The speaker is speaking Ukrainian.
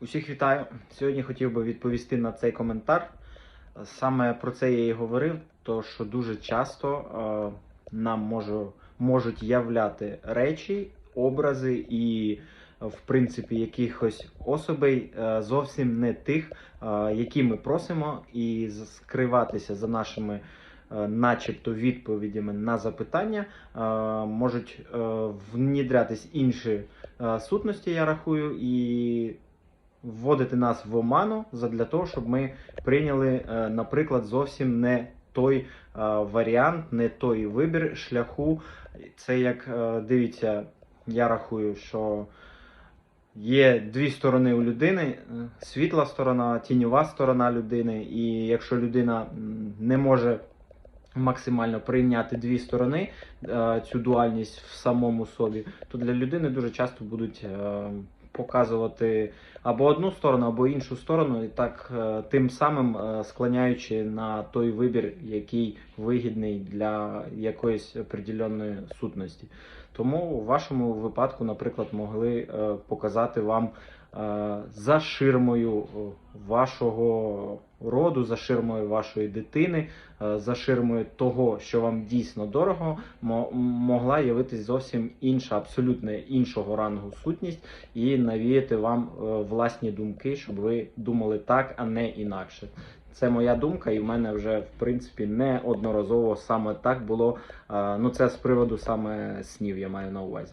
Усіх вітаю. Сьогодні хотів би відповісти на цей коментар. Саме про це я і говорив, то що дуже часто е, нам можу, можуть являти речі, образи і, в принципі, якихось особей е, зовсім не тих, е, які ми просимо, і скриватися за нашими. е, Начебто відповідями на запитання е, можуть е, внідрятись інші сутності, я рахую, і вводити нас в оману для того, щоб ми прийняли, е, наприклад, зовсім не той е, варіант, не той вибір шляху. Це як е, дивіться, я рахую, що є дві сторони у людини: світла сторона, тіньова сторона людини. І якщо людина не може максимально прийняти дві сторони, цю дуальність в самому собі, то для людини дуже часто будуть показувати або одну сторону, або іншу сторону, і так е, тим самим е, склоняючи на той вибір, який вигідний для якоїсь определеної сутності. Тому у вашому випадку, наприклад, могли е, показати вам за ширмою вашого роду, за ширмою вашої дитини, е, за ширмою того, що вам дійсно дорого, мо- могла явитись зовсім інша, абсолютно іншого рангу сутність і навіяти вам е, власні думки, щоб ви думали так, а не інакше. Це моя думка, і в мене вже в принципі неодноразово саме так було. Е, Ну це з приводу саме снів я маю на увазі.